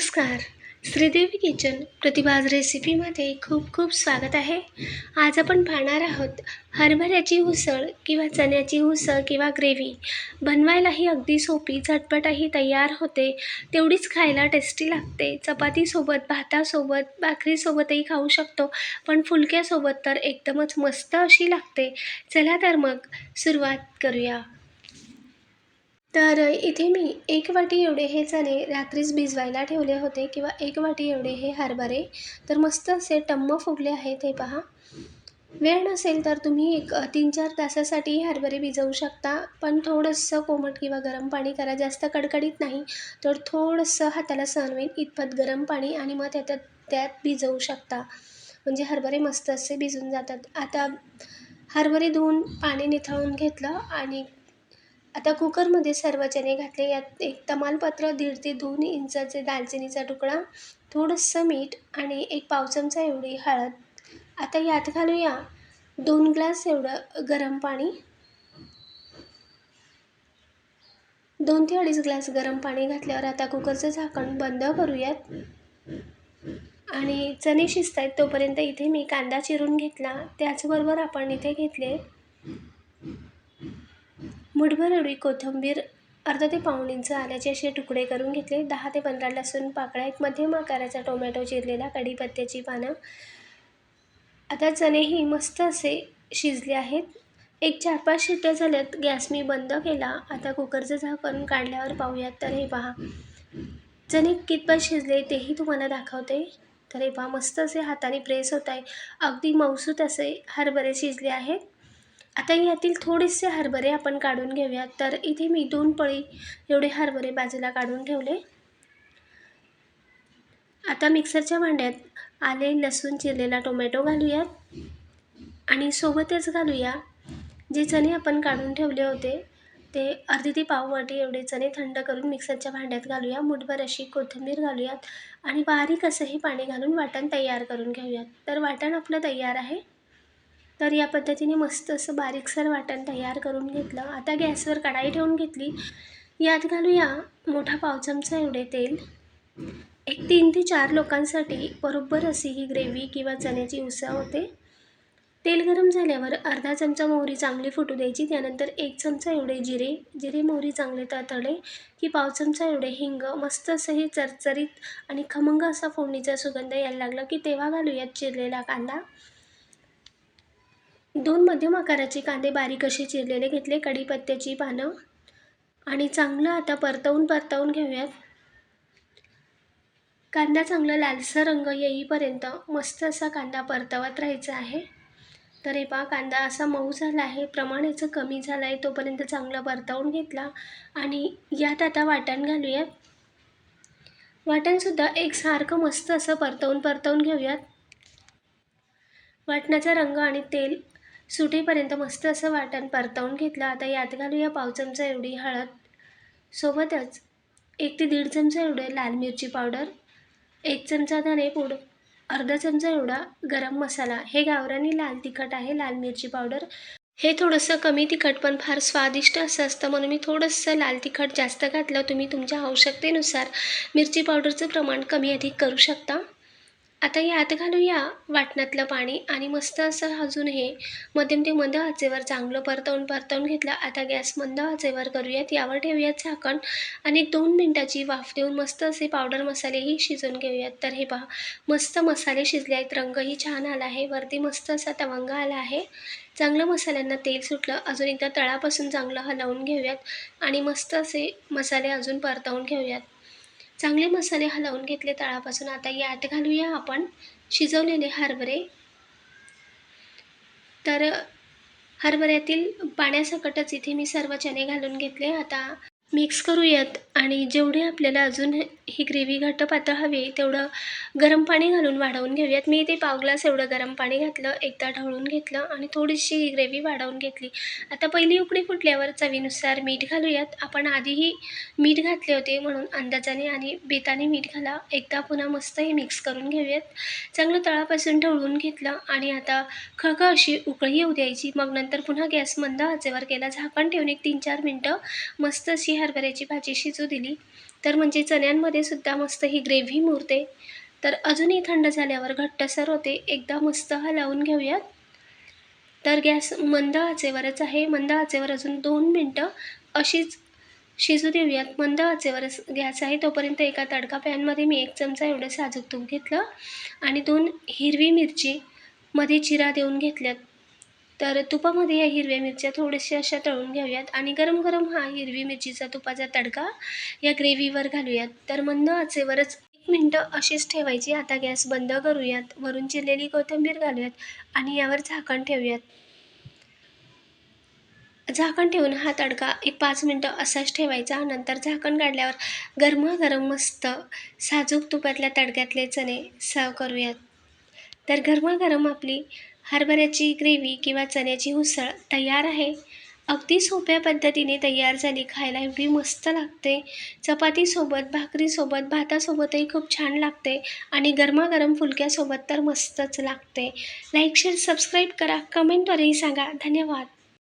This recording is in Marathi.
नमस्कार. श्रीदेवी किचन प्रतिभाज रेसिपीमध्ये खूप खूप स्वागत आहे. आज आपण पाहणार आहोत हरभऱ्याची उसळ किंवा चण्याची उसळ किंवा ग्रेव्ही बनवायलाही अगदी सोपी झटपटही तयार होते. तेवढीच खायला टेस्टी लागते. चपातीसोबत भातासोबत भाकरीसोबतही खाऊ शकतो. पण फुलक्यासोबत तर एकदमच मस्त अशी लागते. चला तर मग सुरुवात करूया. तर इथे मी एक वाटी एवढे हे चणे रात्रीच भिजवायला ठेवले होते किंवा एक वाटी एवढे हे हरभरे. तर मस्त असे टम्म फुगले आहेत हे पहा. वेळ नसेल तर तुम्ही एक तीन चार तासासाठी हरभरे भिजवू शकता पण थोडंसं कोमट किंवा गरम पाणी करा. जास्त कडकडीत नाही तर थोडंसं हाताला सहन होईल इतपत गरम पाणी आणि मग त्यात त्यात भिजवू शकता. म्हणजे हरभरे मस्त असे भिजून जातात. आता हरभरे धुवून पाणी निथळून घेतलं आणि आता कुकरमध्ये सर्व चणे घातले. यात एक तमालपत्र दीड ते दोन इंचाचे दालचिनीचा तुकडा थोडंसं मीठ आणि एक पाव चमचा एवढी हळद. आता यात घालूया दोन ग्लास एवढं गरम पाणी. दोन ते अडीच ग्लास गरम पाणी घातल्यावर आता कुकरचं झाकण बंद करूयात. आणि चणे शिजत आहेत तोपर्यंत इथे मी कांदा चिरून घेतला. त्याचबरोबर आपण इथे घेतले मुठभर एवढी कोथिंबीर अर्धा ते पाऊण इंच आल्याचे असे तुकडे करून घेतले. दहा ते पंधरा लसूण पाकळ्या एक मध्यम आकाराचा टोमॅटो चिरलेला कढीपत्त्याची पानं. आता चणेही मस्त असे शिजले आहेत. एक चार पाच शिट्ट्या झाल्यात. गॅस मी बंद केला. आता कुकरचं झाकण काढल्यावर पाहूयात. तर हे पहा. चणे कितपत शिजले तेही तुम्हाला दाखवते. तर हे पहा मस्त असे हाताने प्रेस होत आहे. अगदी मौसूत असे हरभरे शिजले आहेत. आता यातील थोडेसे हरभरे आपण काढून घेऊयात तर इथे मी दोन पळी एवढे हरभरे बाजूला काढून ठेवले. आता मिक्सरच्या भांड्यात आले लसूण चिरलेला टोमॅटो घालूयात. आणि सोबतच घालूया जे चणे आपण काढून ठेवले होते ते अर्धी ते पाव वाटी एवढे चणे थंड करून मिक्सरच्या भांड्यात घालूया. मुठभर अशी कोथिंबीर घालूयात. आणि बारीक असंही पाणी घालून वाटण तयार करून घेऊयात. तर वाटण आपलं तयार आहे. तर या पद्धतीने मस्त असं बारीकसर वाटण तयार करून घेतलं. आता गॅसवर कढाई ठेवून घेतली. यात घालूया मोठा पाव चमचा एवढे तेल. एक तीन ते चार लोकांसाठी बरोबर अशी ही ग्रेव्ही किंवा चण्याची उसळ होते. तेल गरम झाल्यावर अर्धा चमचा मोहरी चांगली फुटू द्यायची. त्यानंतर एक चमचा एवढे जिरे. जिरे मोहरी चांगले तळतळले की पाव चमचा एवढे हिंग. मस्त असं हे चरचरीत आणि खमंग असा फोडणीचा सुगंध यायला लागला की तेव्हा घालूयात चिरलेला कांदा. दोन मध्यम आकाराचे कांदे बारीक असे चिरलेले घेतले. कढीपत्त्याची पानं आणि चांगलं आता परतवून परतवून घेऊयात. कांदा चांगला लालसा रंग येईपर्यंत मस्त असा कांदा परतवत राहायचा आहे. तर हे पहा कांदा असा मऊ झाला आहे. प्रमाण याचं कमी झालं आहे तोपर्यंत चांगला परतवून घेतला. आणि यात आता वाटण घालूयात. वाटणसुद्धा एकसारखं मस्त असं परतवून परतवून घेऊयात. वाटणाचा रंग आणि तेल सुटेपर्यंत मस्त असं वाटण परतवून घेतलं. आता यात घालूया पाव चमचा एवढी हळद. सोबतच एक ते दीड चमचा एवढे लाल मिरची पावडर एक चमचा धनेपूड अर्धा चमचा एवढा गरम मसाला. हे गावरानी लाल तिखट आहे लाल मिरची पावडर. हे थोडंसं कमी तिखट पण फार स्वादिष्ट असं असतं. म्हणून मी थोडंसं लाल तिखट जास्त घातलं. तुम्ही तुमच्या आवश्यकतेनुसार मिरची पावडरचं प्रमाण कमी अधिक करू शकता. आता यात घालूया वाटणातलं पाणी आणि मस्त असं अजून हे. मध्यम ते मंद आचेवर चांगलं परतवून परतवून घेतलं. आता गॅस मंद आचेवर करूयात. यावर ठेवूयात झाकण आणि दोन मिनटाची वाफ देऊन मस्त असे पावडर मसालेही शिजवून घेऊयात. तर हे पहा मस्त मसाले शिजले आहेत. रंगही छान आला आहे. वरती मस्त असा तवंग आला आहे. चांगलं मसाल्यांना तेल सुटलं. अजून एकदा तळापासून चांगलं हलवून घेऊयात आणि मस्त असे मसाले अजून परतवून घेऊयात. चांगले मसाले हलवून घेतले तळापासून. आता यात घालूया आपण शिजवलेले हरभरे. तर हरभऱ्यातील पाण्यासकटच इथे मी सर्व चणे घालून घेतले. आता मिक्स करूयात आणि जेवढे आपल्याला अजून ही ग्रेव्ही घट्ट पातळ हवी तेवढं गरम पाणी घालून वाढवून घेऊयात. मी इथे पाव ग्लास एवढं गरम पाणी घातलं एकदा ढवळून घेतलं आणि थोडीशी ही ग्रेव्ही वाढवून घेतली. आता पहिली उकडी फुटल्यावर चवीनुसार मीठ घालूयात. आपण आधीही मीठ घातले होते म्हणून अंदाजाने आणि बेताने मीठ घाला. एकदा पुन्हा मस्त हे मिक्स करून घेऊयात. चांगलं तळापासून ढवळून घेतलं आणि आता खळखळ अशी उकळी येऊ द्यायची. मग नंतर पुन्हा गॅस मंद आचेवर केला झाकण ठेवून एक तीन चार मिनटं मस्त अशी हरभऱ्याची भाजी शिजू दिली. तर म्हणजे चण्यांमध्ये सुद्धा मस्त ही ग्रेव्ही मुरते. तर अजूनही थंड झाल्यावर घट्टसर होते. एकदा मस्त हलावून घेऊयात. तर गॅस मंद आचेवरच आहे. मंद आचेवर अजून दोन मिनटं अशीच शिजू देऊयात. मंद आचेवर गॅस आहे. तोपर्यंत एका तडका पॅनमध्ये मी एक चमचा एवढं साजूक तूप घेतलं आणि दोन हिरवी मिरची मध्ये चिरा देऊन घेतल्यात. तर तुपामध्ये या हिरव्या मिरच्या थोड्याशा अशा तळून घेऊयात. आणि गरम गरम हा हिरवी मिरचीचा तुपाचा तडका या ग्रेव्हीवर घालूयात. तर मंद आचेवरच एक मिनटं अशीच ठेवायची. आता गॅस बंद करूयात. वरून चिरलेली कोथिंबीर घालूयात आणि यावर झाकण ठेवूयात. झाकण ठेवून हा तडका एक पाच मिनटं असाच ठेवायचा. नंतर झाकण काढल्यावर गरमागरम मस्त साजूक तुपातल्या तडक्यातले चणे सर्व करूयात. तर गरमागरम आपली हरभऱ्याची ग्रेव्ही किंवा चण्याची उसळ तयार आहे. अगदी सोप्या पद्धतीने तयार झाली खायला एवढी मस्त लागते. चपातीसोबत भाकरीसोबत भातासोबतही खूप छान लागते आणि गरमागरम फुलक्यासोबत तर मस्तच लागते. लाईक शेअर सबस्क्राईब करा. कमेंटवरही सांगा. धन्यवाद.